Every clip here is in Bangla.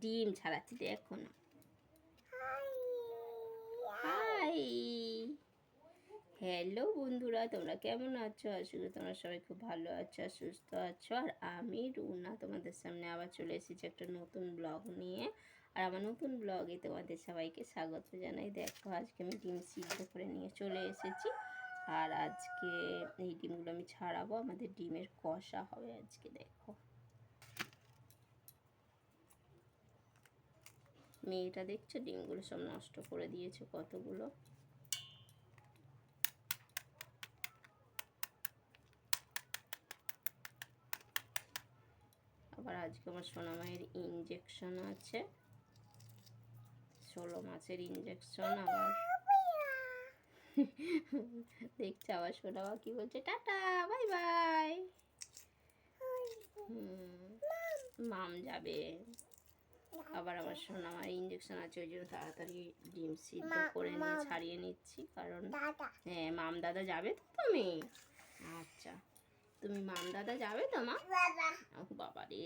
ডিম ছাড়াচ্ছি দেখো হাই হ্যালো বন্ধুরা, তোমরা কেমন আছো? আশা তোমরা সবাই খুব ভালো আছো, সুস্থ আছো। আর আমি রুনা, তোমাদের সামনে আবার চলে এসেছি একটা নতুন ব্লগ নিয়ে। আর আমার নতুন ব্লগে তোমাদের সবাইকে স্বাগত জানাই। দেখো, আজকে আমি ডিম সিদ্ধ করে নিয়ে চলে এসেছি। আর আজকে এই ডিমগুলো আমি ছাড়াবো। আমাদের ডিমের কষা হবে আজকে, দেখো। মেয়েটা দেখছ? ডিমগুলো সব নষ্ট করে দিয়েছে কতগুলো? আবার আজকে আমার সোনা মায়ের ইঞ্জেকশন আছে। ষোলো মাসের ইঞ্জেকশন আবার। দেখছে আবার সোনা মা কি বলছে? Tata bye bye. মাম যাবে। আবার আমার শোনা আমার ইঞ্জেকশন আছে ওই জন্য তাড়াতাড়ি ডিম সিদ্ধ করে নিয়ে ছাড়িয়ে নিচ্ছি কারণ হ্যাঁ মাম দাদা যাবে তো তুমি? আচ্ছা। তুমি মাম দাদা যাবে তো মা? বাবা। রে।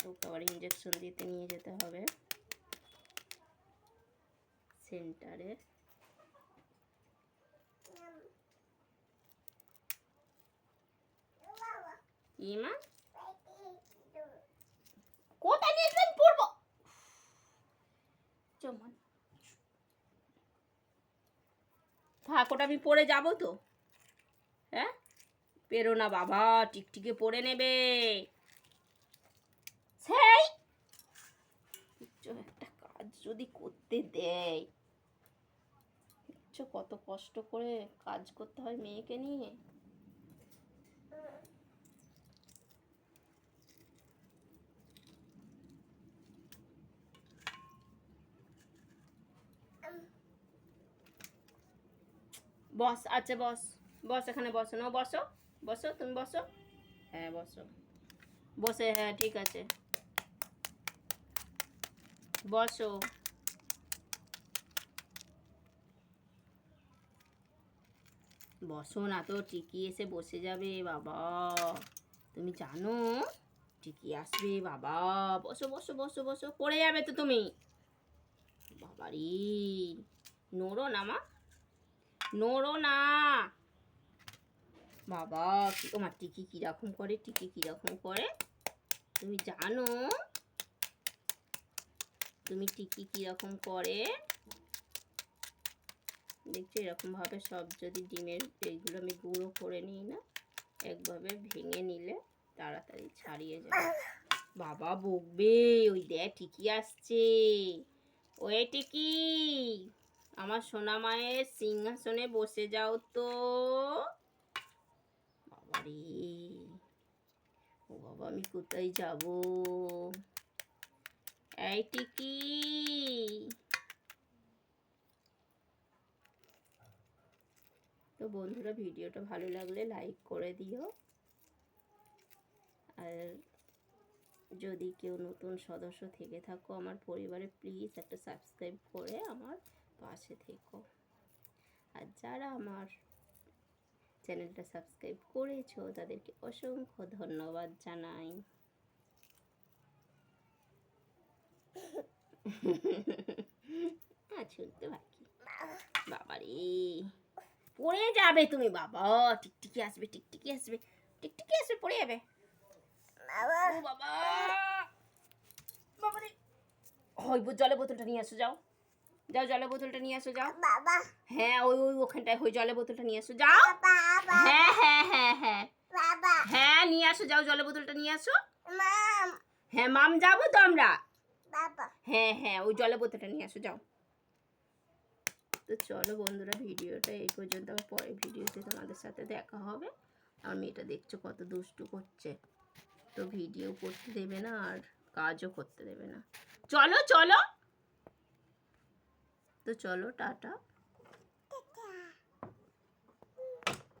ওকে আবার ইঞ্জেকশন দিতে নিয়ে যেতে হবে। সেন্টারে কি মা কোথায় নিয়ে যাবেন পড়ব? চমান। থাক ওটা আমি পড়ে যাব তো। হ্যাঁ? পেরো না বাবা টিকটিকে পড়ে নেবে। সেই। একটা কাজ যদি করতে দেয়। কত কষ্ট করে কাজ করতে হয় মেয়েকে নিয়ে। বস আচ্ছা বস বস এখানে বসো। না বসো বসো, তুমি বসো। হ্যাঁ বসো। বসে হ্যাঁ ঠিক আছে। বসো। বসো না তো টিকি এসে বসে যাবে, বাবা। তুমি জানো টিকি আসবে, বাবা। বসো বসো বসো বসো। পড়ে যাবে তো তুমি। বাবারি, নোড়ো না মা। নড়ো না। বাবা, কি তোমার টিকি কীরকম করে, টিকি কীরকম করে? তুমি জানো? তুমি টিকি কীরকম করে? দেখছ, এরকমভাবে সব যদি ডিমের এইগুলো আমি গুঁড়ো করে নিই না, একভাবে ভেঙে নিলে তাড়াতাড়ি ছাড়িয়ে যাবে। বাবা বকবে, ওই দেখ, টিকি আসছে। ওয়ে টিকি! আমার সোনা মায়ের সিংহাসনে বসে যাও তো। বাবারে। ও বাবা, আমি কোথায় যাব? এই টিকি। তো বন্ধুরা, ভিডিওটা ভালো লাগলে লাইক করে দিও। আর যদি কেউ নতুন সদস্য থেকে থাকো, আমার পরিবারে প্লিজ একটা সাবস্ক্রাইব করে আমার পাশে থেকো। আর যারা আমার চ্যানেলটা সাবস্ক্রাইব করেছ তাদেরকে অসংখ্য ধন্যবাদ জানাই। হ্যাঁ শুনতে বাকি বাবারে পড়ে যাবে তুমি বাবা। টিকটিকি আসবে টিকটিকি আসবে টিকটিকি আসবে পড়ে যাবে। ও বাবা। বাবারে ওই জলের বোতলটা নিয়ে আসো যাও। যাও জলের বোতলটা নিয়ে আসো যাও। বাবা। হ্যাঁ ওই ওই ওখানটায় ওই জলের বোতলটা নিয়ে আসো যাও। বাবা হ্যাঁ হ্যাঁ হ্যাঁ হ্যাঁ। বাবা। হ্যাঁ নিয়ে আসো যাও জলের বোতলটা নিয়ে আসো। মাম। হ্যাঁ মাম যাব তো আমরা। বাবা। হ্যাঁ হ্যাঁ ওই জলের বোতলটা নিয়ে আসো যাও। তো চলো বন্ধুরা ভিডিওটা এই পর্যন্ত। আবার পরের ভিডিওতে তোমাদের সাথে দেখা হবে। আর মেয়েটা দেখছ কত দুষ্টু করছে। তো ভিডিও করতে দেবে না আর কাজও করতে দেবে না। চলো চলো। তো চলো টাটা।